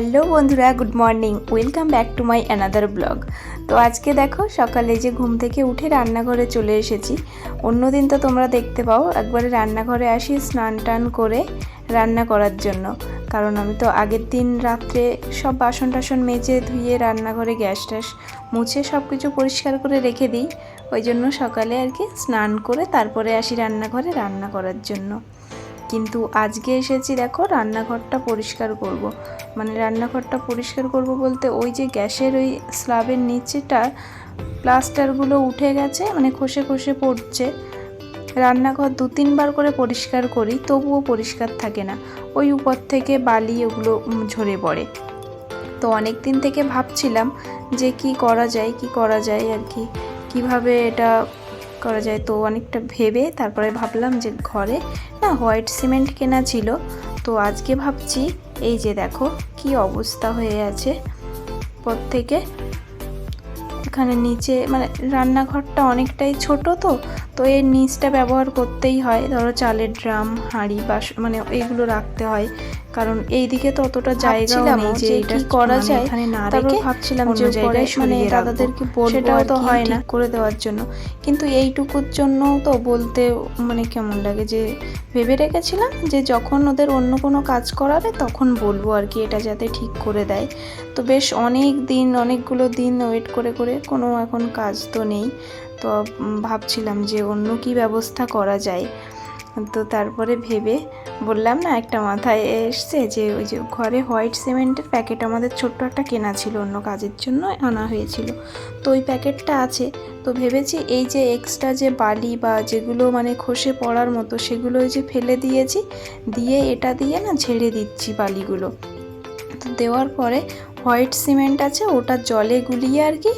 Hello বন্ধুরা, good morning. Welcome back to my another blog. তো আজকে দেখো, সকালে যে ঘুম থেকে উঠে রান্নাঘরে চলে এসেছি। অন্যদিন তো তোমরা দেখতে পাও, একবারে রান্নাঘরে আসি স্নান টান করে রান্না করার জন্য। কারণ আমি তো আগের দিন রাত্রে সব বাসন টাসন মেজে ধুয়ে রান্নাঘরে গ্যাস ট্যাস মুছে সব কিছু পরিষ্কার করে রেখে দিই। ওই জন্য সকালে আর কি স্নান করে তারপরে আসি রান্নাঘরে রান্না করার জন্য। কিন্তু আজকে এসেছি দেখো রান্নাঘরটা পরিষ্কার করব। মানে রান্নাঘরটা পরিষ্কার করব বলতে ওই যে গ্যাসের ওই স্ল্যাবের নিচেটা প্লাস্টারগুলো উঠে গেছে মানে খসে খসে পড়ছে। রান্নাঘর দু তিনবার করে পরিষ্কার করি, তবুও পরিষ্কার থাকে না। ওই উপর থেকে বালি ওগুলো ঝরে পড়ে। তো অনেক দিন থেকে ভাবছিলাম যে কি করা যায়, কি করা যায় আর কি? কীভাবে এটা করা যায়। তো অনেকটা ভেবে তারপরে ভাবলাম যে ঘরে না হোয়াইট সিমেন্ট কেনা ছিল। তো আজকে ভাবছি, এই যে দেখো কি অবস্থা হয়ে আছে। প্রত্যেকে এখানে নিচে মানে রান্নাঘরটা অনেকটাই ছোট তো তো এর নিচটা ব্যবহার করতেই হয়। ধরো চালের ড্রাম, হাঁড়ি, বাস মানে এইগুলো রাখতে হয়। কারণ এইদিকে তো অতটা ভাবছিলাম নেই যে এটা কি করা করা যায়। এখানে না তারপর রেখে ভাবছিলাম যে জায়গায় মানে দাদাদেরকে বলব সেটাও তো হয় না। করে দেওয়ার জন্য। কিন্তু এইটুকুর জন্য তো বলতে মানে কেমন লাগে যে ভেবে রেখেছিলাম যে যখন ওদের অন্য কোনো কাজ করাবে তখন বলব আর কি এটা যাতে ঠিক করে দেয়। তো বেশ অনেক দিন অনেকগুলো দিন ওয়েট করে করে কোনো এখন কাজ তো নেই। তো ভাবছিলাম যে অন্য কি ব্যবস্থা করা যায়। তো তারপরে ভেবে বললাম না, একটা মাথায় এসছে যে ওই যে ঘরে হোয়াইট সিমেন্টের প্যাকেট আমাদের ছোট্ট একটা কেনা ছিল, অন্য কাজের জন্য আনা হয়েছিল। তো ওই প্যাকেটটা আছে। তো ভেবেছি এই যে এক্সট্রা যে বালি বা যেগুলো মানে খসে পড়ার মতো সেগুলো ওই যে ফেলে দিয়েছি, দিয়ে এটা দিয়ে না ঝেড়ে দিচ্ছি বালিগুলো। তো দেওয়ার পরে হোয়াইট সিমেন্ট আছে, ওটা জলে গুলিয়ে আর কি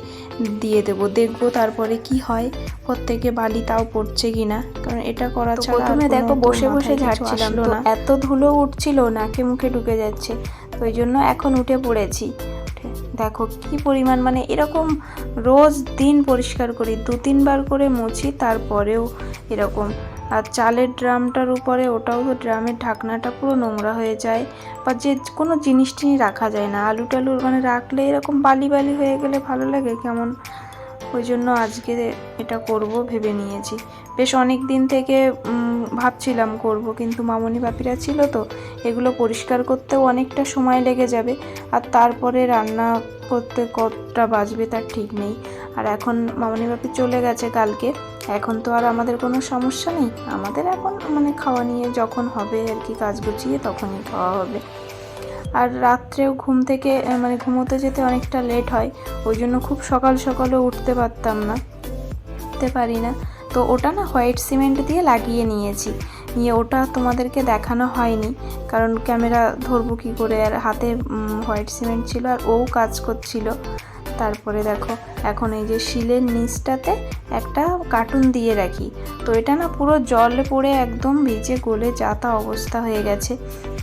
দিয়ে দেব দেখব তারপরে কি হয় প্রত্যেকে বালি তাও পড়ছে কিনা কারণ এটা করা ছাড়া প্রথমে দেখো বসে বসে ঝাড়ছিলাম তো। না। এত ধুলো উঠছিল নাকে মুখে ঢুকে যাচ্ছে। তো ওই জন্য এখন উঠে পড়েছি। দেখো কি পরিমাণ মানে এরকম রোজ দিন পরিষ্কার করি দু তিনবার করে মুছি তারপরেও এরকম আর চালের ড্রামটার উপরে ওটাও তো ড্রামের ঢাকনাটা পুরো নোংরা হয়ে যায় বা যে কোনো জিনিসটি রাখা যায় না। আলু টালুর মানে রাখলে এরকম বালি বালি হয়ে গেলে ভালো লাগে কেমন? ওই জন্য আজকে এটা করব ভেবে নিয়েছি। বেশ অনেক দিন থেকে ভাবছিলাম করব, কিন্তু মামনি বাপিরা ছিল তো, এগুলো পরিষ্কার করতেও অনেকটা সময় লেগে যাবে, আর তারপরে রান্না করতে কতটা বাজবে তার ঠিক নেই। আর এখন মামনি বাপি চলে গেছে কালকে, এখন তো আর আমাদের কোনো সমস্যা নেই, আমাদের এখন মানে খাওয়া নিয়ে যখন হবে আর কি, কাজ গুছিয়ে তখনই খাওয়া হবে। আর রাত্রেও ঘুম থেকে মানে ঘুমোতে যেতে অনেকটা লেট হয়। ওই জন্য খুব সকাল সকালও উঠতে পারতাম না। উঠতে পারি না। তো ওটা না হোয়াইট সিমেন্ট দিয়ে লাগিয়ে নিয়েছি। নিয়ে ওটা তোমাদেরকে দেখানো হয়নি। কারণ ক্যামেরা ধরবো কী করে? আর হাতে হোয়াইট সিমেন্ট ছিল আর ও কাজ করছিল। তারপরে দেখো এখন এই যে শিলের নিচটাতে একটা কার্টুন দিয়ে রাখি। তো এটা না পুরো জলে পড়ে একদম ভিজে গলে যাতা অবস্থা হয়ে গেছে।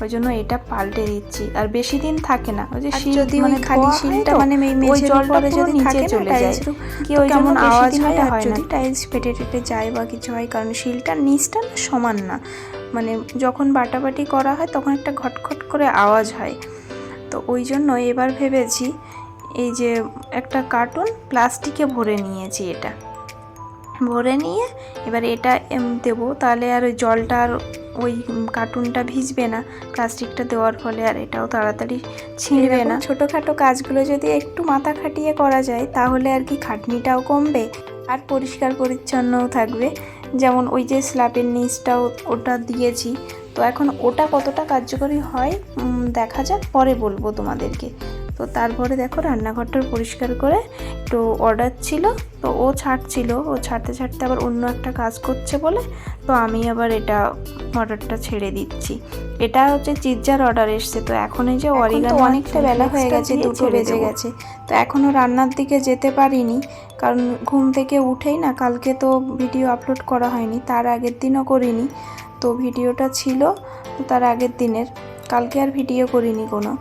ওই জন্য এটা পাল্টে দিচ্ছি। আর বেশি দিন থাকে না। ওই যে শিল যদি মানে খালি শিলটা মানে ওই জলটা যদি নিচে চলে যায়। কি ওই কেমন আওয়াজ হয় আর না। যদি টাইলস ফেটে টেটে যায় বা কিছু হয়? কারণ শিলটার নিচটা না সমান না। মানে যখন বাটাবাটি করা হয় তখন একটা ঘটঘট করে আওয়াজ হয়। তো ওই জন্য এবার ভেবেছি এই যে একটা কার্টুন প্লাস্টিকে ভরে নিয়েছি এটা। ভরে নিয়ে এবার এটা দেবো তাহলে আর ওই জলটা আর ওই কার্টুনটা ভিজবে না। প্লাস্টিকটা দেওয়ার ফলে আর এটাও তাড়াতাড়ি ছিঁড়বে না। ছোটোখাটো কাজগুলো যদি একটু মাথা খাটিয়ে করা যায় তাহলে আর কি খাটনিটাও কমবে আর পরিষ্কার পরিচ্ছন্নও থাকবে। যেমন ওই যে স্ল্যাবের নিচটাও ওটা দিয়েছি। তো এখন ওটা কতটা কার্যকরী হয় দেখা যাক পরে বলব তোমাদেরকে। তো তারপরে দেখো রান্নাঘরটা পরিষ্কার করে একটু অর্ডার ছিল তো ও ছাড়ছিল। ও ছাড়তে ছাড়তে আবার অন্য একটা কাজ করছে বলে তো আমি আবার এটা অর্ডারটা ছেড়ে দিচ্ছি। এটা হচ্ছে চিৎজার অর্ডার এসছে তো এখন এই যে অরিগানো অনেকটা বেলা হয়ে গেছে, দুটো বেজে গেছে। তো এখনও রান্নার দিকে যেতে পারিনি কারণ ঘুম থেকে উঠেই না কালকে তো ভিডিও আপলোড করা হয়নি তার আগের দিনও করিনি। তো ভিডিওটা ছিল তার আগের দিনের কালকে আর ভিডিও করিনি কোনো।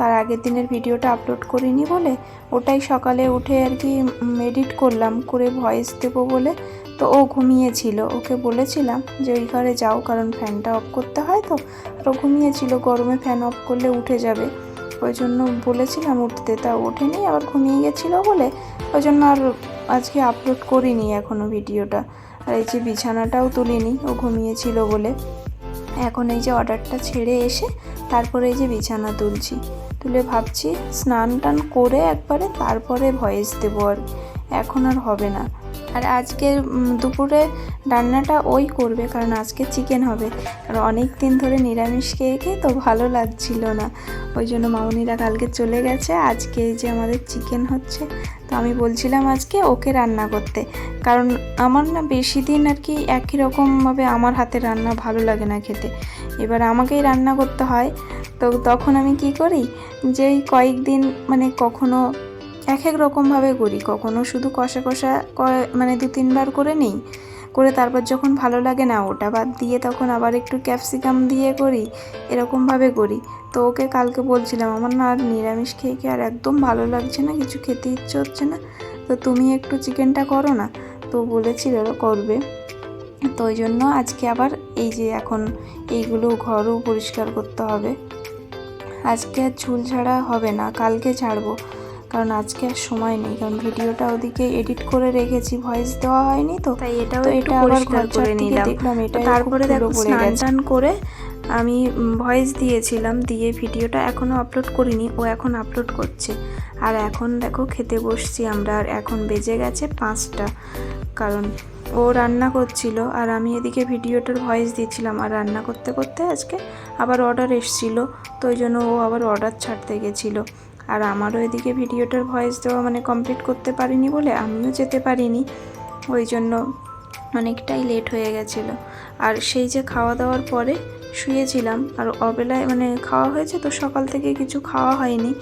তার আগের দিনের ভিডিওটা আপলোড করিনি বলে ওটাই সকালে উঠে আর কি এডিট করলাম, করে ভয়েস দেবো বলে। তো ও ঘুমিয়েছিল, ওকে বলেছিলাম যে ওই ঘরে যাও, কারণ ফ্যানটা অফ করতে হয় তো। আর ও ঘুমিয়েছিল, গরমে ফ্যান অফ করলে উঠে যাবে। ওই জন্য বলেছিলাম উঠতে, তা ওঠেনি, আবার ঘুমিয়ে গেছিল বলে। ওই জন্য আর আজকে আপলোড করিনি এখনও ভিডিওটা। আর এই যে বিছানাটাও তুলিনি, ও ঘুমিয়েছিল বলে। এখন এই যে অর্ডারটা ছেড়ে এসে তারপরে এই যে বিছানা তুলছি। তুলে ভাবছি স্নান টান করে একবারে তারপরে ভয়েস দেবো আর এখন আর হবে না। আর আজকে দুপুরে রান্নাটা ওই করবে, কারণ আজকে চিকেন হবে। কারণ অনেক দিন ধরে নিরামিষ খেয়ে খেয়ে তো ভালো লাগছিল না। ওই জন্য মামনিরা কালকে চলে গেছে, আজকে যে আমাদের চিকেন হচ্ছে, তো আমি বলছিলাম আজকে ওকে রান্না করতে। কারণ আমার না বেশি দিন আর কি একই রকমভাবে আমার হাতে রান্না ভালো লাগে না খেতে। এবার আমাকেই রান্না করতে হয়, তো তখন আমি কি করি যে কয়েকদিন মানে কখনো এক এক রকমভাবে করি। কখনো শুধু কষা কষা ক- মানে দু তিনবার করে নিই। করে তারপর যখন ভালো লাগে না, ওটা বাদ দিয়ে তখন আবার একটু ক্যাপসিকাম দিয়ে করি, এরকমভাবে করি। তো ওকে কালকে বলছিলাম, আমার না আর নিরামিষ খেয়ে খেয়ে আর একদম ভালো লাগছে না? কিছু খেতে ইচ্ছে হচ্ছে না? তো তুমি একটু চিকেনটা করো না? তো বলেছিল করবে। তো ওই জন্য আজকে আবার এই যে এখন এইগুলো ঘরও পরিষ্কার করতে হবে। আজকে আর চুল ছাড়া হবে না, কালকে ছাড়বো কারণ আজকে আর সময় নেই কারণ ভিডিওটা ওদিকে এডিট করে রেখেছি ভয়েস দেওয়া হয়নি তো। তাই এটাও একটু এটা আবার ঘর করে নিলাম। তারপরে দেখো স্নান টান করে আমি ভয়েস দিয়েছিলাম দিয়ে ভিডিওটা এখনও আপলোড করিনি ও এখন আপলোড করছে। আর এখন দেখো খেতে বসছি আমরা আর এখন বেজে গেছে পাঁচটা কারণ ও রান্না করছিল আর আমি এদিকে ভিডিওটার ভয়েস দিচ্ছিলাম আর রান্না করতে করতে আজকে আবার অর্ডার এসছিল তো ওই জন্য ও আবার অর্ডার ছাড়তে গেছিল। আর আমারও এদিকে ভিডিওটার ভয়েস দেওয়া মানে কমপ্লিট করতে পারিনি বলে আমিও যেতে পারিনি। ওই জন্য অনেকটাই লেট হয়ে গেছিল। আর সেই যে খাওয়া দাওয়ার পরে শুয়েছিলাম, আর অবেলায় মানে খাওয়া হয়েছে তো সকাল থেকে কিছু খাওয়া হয়নি।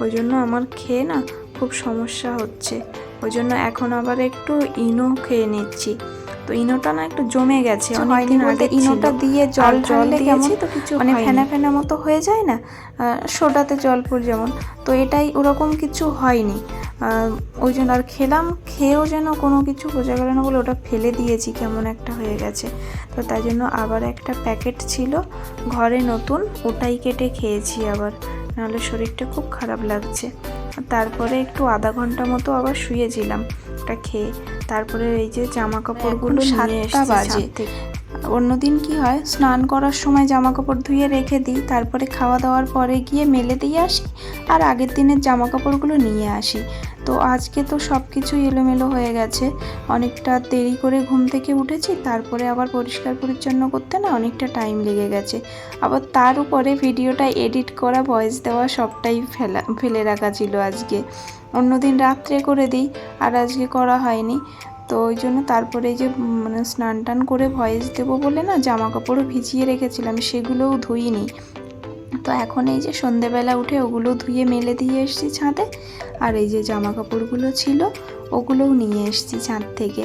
ওই জন্য আমার খেয়ে না খুব সমস্যা হচ্ছে। ওই জন্য এখন আবার একটু ইনো খেয়ে নিচ্ছি। তো ইনোটা না একটু জমে গেছে। অনেকদিন আগে ইনোটা দিয়ে জল জল দিয়েছি তো কিছু মানে ফেনা ফেনা মতো হয়ে যায় না? সোডাতে জলপুর যেমন। তো এটাই ওরকম কিছু হয়নি। ওই জন্য আর খেলাম খেয়েও যেন কোনো কিছু বোঝা গেল না বলে ওটা ফেলে দিয়েছি কেমন একটা হয়ে গেছে। তো তাই জন্য আবার একটা প্যাকেট ছিল ঘরে নতুন ওটাই কেটে খেয়েছি আবার। নাহলে শরীরটা খুব খারাপ লাগছে। তারপরে একটু আধা ঘণ্টা মতো আবার শুয়েছিলাম। ওটা খেয়ে তারপরে এই যে জামা কাপড়গুলো সাতটা বাজে। অন্যদিন কি হয়? স্নান করার সময় জামা কাপড় ধুয়ে রেখে দিই তারপরে খাওয়া দাওয়ার পরে গিয়ে মেলে দিয়ে আসি আর আগের দিনের জামা কাপড়গুলো নিয়ে আসি। তো আজকে তো সব কিছুই এলোমেলো হয়ে গেছে। অনেকটা দেরি করে ঘুম থেকে উঠেছি, তারপরে আবার পরিষ্কার পরিচ্ছন্ন করতে না অনেকটা টাইম লেগে গেছে। আবার তার উপরে ভিডিওটা এডিট করা ভয়েস দেওয়া সবটাই ফেলা, ফেলে রাখা ছিল আজকে। অন্যদিন রাত্রে করে দিই, আর আজকে করা হয়নি। তো ওই জন্য তারপরে যে মানে স্নান টান করে ভয়েস দেবো বলে না জামা কাপড়ও ভিজিয়ে রেখেছিলাম, সেগুলোও ধুইনি। তো এখন এই যে সন্ধেবেলা উঠে ওগুলো ধুয়ে মেলে দিয়ে এসছি ছাদে, আর এই যে জামা কাপড়গুলো ছিল ওগুলোও নিয়ে এসছি ছাদ থেকে।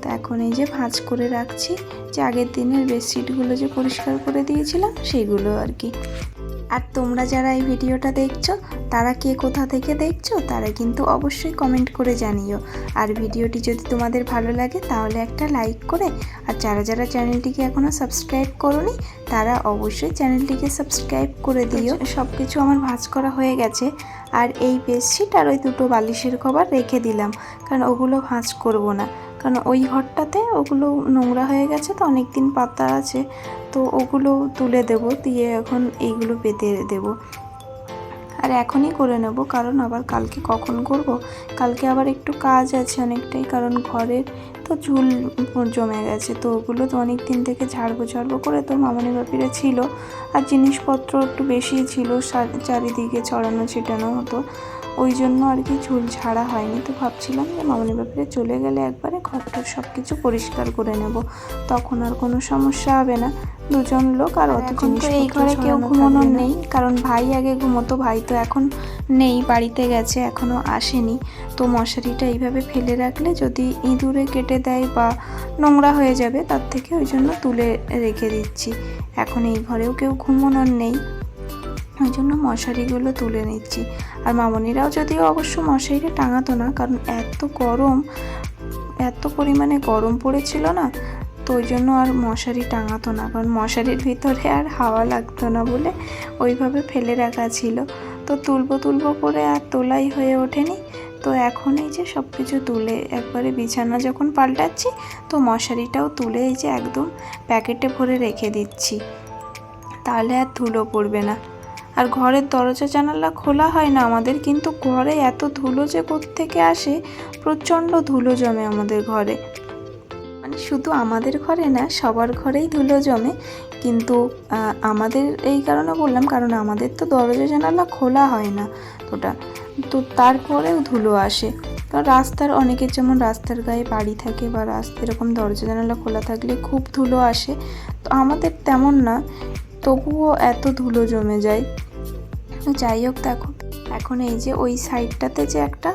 তো এখন এই যে ভাঁজ করে রাখছি, যে আগের দিনের বেডশিটগুলো যে পরিষ্কার করে দিয়েছিলাম, সেইগুলো আর কি। আর তোমরা যারা এই ভিডিওটা দেখছ তারা কে কোথা থেকে দেখছ তারা কিন্তু অবশ্যই কমেন্ট করে জানিও। আর ভিডিওটি যদি তোমাদের ভালো লাগে তাহলে একটা লাইক করে আর যারা যারা চ্যানেলটিকে এখনও সাবস্ক্রাইব করোনি তারা অবশ্যই চ্যানেলটিকে সাবস্ক্রাইব করে দিও। সব কিছু আমার ভাঁজ করা হয়ে গেছে। আর এই বেডশিট আর ওই দুটো বালিশের কভার রেখে দিলাম কারণ ওগুলো ভাঁজ করব না। কারণ ওই ঘরটাতে ওগুলো নোংরা হয়ে গেছে তো অনেক দিন পাতা আছে। তো ওগুলো তুলে দেব, দিয়ে এখন এইগুলো পেতে দেব। আর এখনই করে নেব, কারণ আবার কালকে কখন করব? কালকে আবার একটু কাজ আছে অনেকটাই, কারণ ঘরের তো চুল জমে গেছে। তো ওগুলো তো অনেক দিন থেকে ঝাড়বো ঝাড়বো করে তো মামনি বাপিরা ছিল। আর জিনিসপত্র একটু বেশি ছিল চারিদিকে ছড়ানো ছিটানো হতো। ওই জন্য আর কি চুল ঝাড়া হয়নি তো ভাবছিলাম যে মামনি বাপিরা চলে গেলে একবারে ঘরটার সব কিছু পরিষ্কার করে নেব। তখন আর কোনো সমস্যা হবে না। দুজন লোক আর অত তো এই ঘরে কেউ ঘুমানোর নেই, কারণ ভাই আগে ঘুমোতো ভাই তো এখন নেই বাড়িতে গেছে এখনও আসেনি। তো মশারিটা এইভাবে ফেলে রাখলে যদি ইঁদুরে কেটে দেয় বা নোংরা হয়ে যাবে তার থেকে ওই জন্য তুলে রেখে দিচ্ছি। এখন এই ঘরেও কেউ ঘুমানোর নেই। ওই জন্য মশারিগুলো তুলে নিচ্ছি। আর মামনিরাও যদিও অবশ্য মশারিটা টাঙাতো না, কারণ এত গরম, এত পরিমাণে গরম পড়েছিল না, তো ওই জন্য আর মশারি টাঙাতো না, কারণ মশারির ভিতরে আর হাওয়া লাগতো না বলে ওইভাবে ফেলে রাখা ছিল। তো তুলবো তুলবো করে আর তোলাই হয়ে ওঠেনি, তো এখন এই যে সব কিছু তুলে একবারে বিছানা যখন পাল্টাচ্ছি, তো মশারিটাও তুলে এই যে একদম প্যাকেটে ভরে রেখে দিচ্ছি। তাহলে আর ধুলো পড়বে না। আর ঘরের দরজা জানালা খোলা হয় না আমাদের, কিন্তু ঘরে এত ধুলো যে থেকে আসে? প্রচণ্ড ধুলো জমে আমাদের ঘরে। মানে শুধু আমাদের ঘরে না, সবার ঘরেই ধুলো জমে। কিন্তু আমাদের এই কারণে বললাম, কারণ আমাদের তো দরজা জানালা খোলা হয় না ওটা তো তারপরেও ধুলো আসে। কারণ রাস্তার অনেকের যেমন রাস্তার গায়ে বাড়ি থাকে বা রাস্তা এরকম দরজা জানালা খোলা থাকলে খুব ধুলো আসে। তো আমাদের তেমন না। তবুও এত ধুলো জমে যায়। যাই হোক, দেখো, এখন এই যে ওই সাইডটাতে যে একটা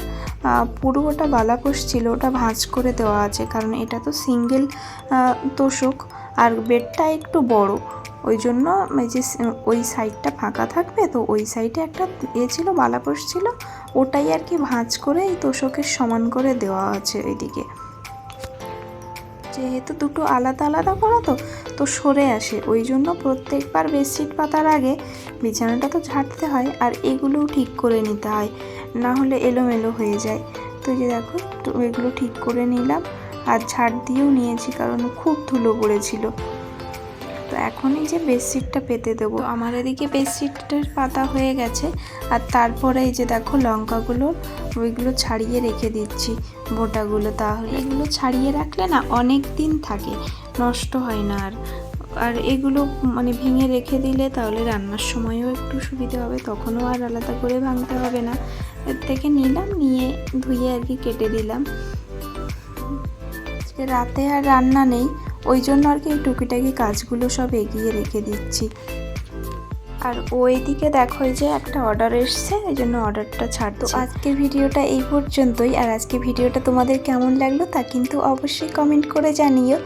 পুরো ওটা বালাপোষ ছিল, ওটা ভাঁজ করে দেওয়া আছে, কারণ এটা তো সিঙ্গেল তোষক, আর বেডটা একটু বড়। ওই জন্য এই যে ওই সাইডটা ফাঁকা থাকবে, তো ওই সাইডে একটা এ ছিল বালাপোষ ছিল, ওটাই আর কি ভাঁজ করে এই তোষকের সমান করে দেওয়া আছে ওইদিকে। যেহেতু দুটো আলাদা আলাদা করা তো তো সরে আসে। ওই জন্য প্রত্যেকবার বেডশিট পাতার আগে বিছানাটা তো ঝাড়তে হয় আর এগুলোও ঠিক করে নিতে হয়, না হলে এলোমেলো হয়ে যায়। তো যে দেখো, তো এগুলো ঠিক করে নিলাম আর ঝাড় দিয়েও নিয়েছি কারণ খুব ধুলো পড়েছিল। এখন এই যে বেডশিটটা পেতে দেবো। আমার এদিকে বেডশিটটার পাতা হয়ে গেছে, আর তারপরে এই যে দেখো লঙ্কাগুলো, ওইগুলো ছাড়িয়ে রেখে দিচ্ছি বোটাগুলো। তাহলে এগুলো ছাড়িয়ে রাখলে না অনেক দিন থাকে, নষ্ট হয় না আর। আর এগুলো মানে ভেঙে রেখে দিলে তাহলে রান্নার সময়ও একটু সুবিধা হবে, তখনও আর আলাদা করে ভাঙতে হবে না। এর থেকে নিলাম, নিয়ে ধুয়ে আর কি কেটে দিলাম। রাতে আর রান্না নেই ওই জন্য আর কি এই টুকিটাকি কাজগুলো সব এগিয়ে রেখে দিচ্ছি। আর ওইদিকে দেখো যে একটা অর্ডার এসছে এই জন্য অর্ডারটা ছাড়তো আজকের ভিডিওটা এই পর্যন্তই। আর আজকে ভিডিওটা তোমাদের কেমন লাগল তা কিন্তু অবশ্যই কমেন্ট করে জানিও।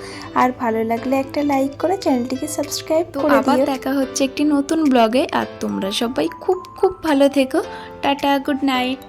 আর ভালো লাগলে একটা লাইক করে চ্যানেলটিকে সাবস্ক্রাইব করে আবার দিও। দেখা হচ্ছে একটি নতুন ব্লগে আর তোমরা সবাই খুব খুব ভালো থেকো। Tata good night